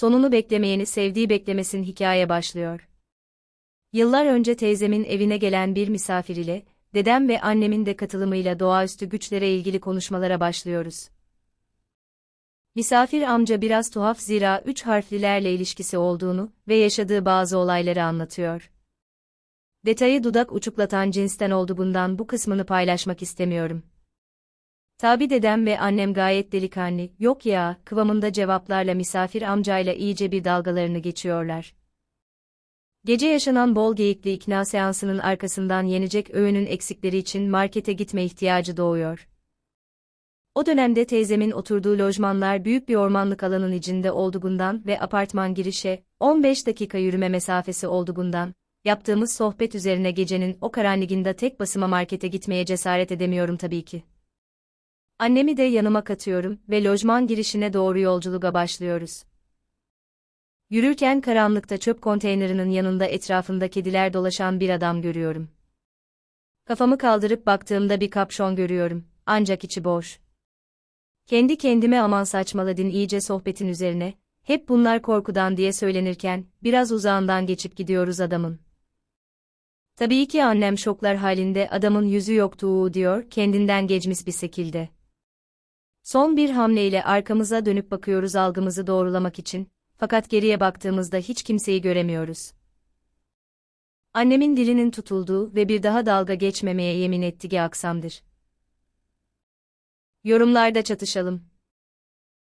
sonunu beklemeyeni sevdiği beklemesin hikaye başlıyor. Yıllar önce teyzemin evine gelen bir misafir ile, dedem ve annemin de katılımıyla doğaüstü güçlere ilgili konuşmalara başlıyoruz. Misafir amca biraz tuhaf zira üç harflilerle ilişkisi olduğunu ve yaşadığı bazı olayları anlatıyor. Detayı dudak uçuklatan cinsten olduğundan bu kısmını paylaşmak istemiyorum. Tabi dedem ve annem gayet delikanlı, yok ya, kıvamında cevaplarla misafir amcayla iyice bir dalgalarını geçiyorlar. Gece yaşanan bol geyikli ikna seansının arkasından yenecek öğünün eksikleri için markete gitme ihtiyacı doğuyor. O dönemde teyzemin oturduğu lojmanlar büyük bir ormanlık alanın içinde olduğundan ve apartman girişe 15 dakika yürüme mesafesi olduğundan, yaptığımız sohbet üzerine gecenin o karanlığında tek basıma markete gitmeye cesaret edemiyorum tabii ki. Annemi de yanıma katıyorum ve lojman girişine doğru yolculuğa başlıyoruz. Yürürken karanlıkta çöp konteynerinin yanında etrafında kediler dolaşan bir adam görüyorum. Kafamı kaldırıp baktığımda bir kapşon görüyorum, ancak içi boş. Kendi kendime aman saçmaladın iyice sohbetin üzerine, hep bunlar korkudan diye söylenirken, biraz uzağından geçip gidiyoruz adamın. Tabii ki annem şoklar halinde adamın yüzü yoktu diyor, kendinden geçmiş bir şekilde. Son bir hamleyle arkamıza dönüp bakıyoruz algımızı doğrulamak için, fakat geriye baktığımızda hiç kimseyi göremiyoruz. Annemin dilinin tutulduğu ve bir daha dalga geçmemeye yemin ettiği aksamdır. Yorumlarda çatışalım.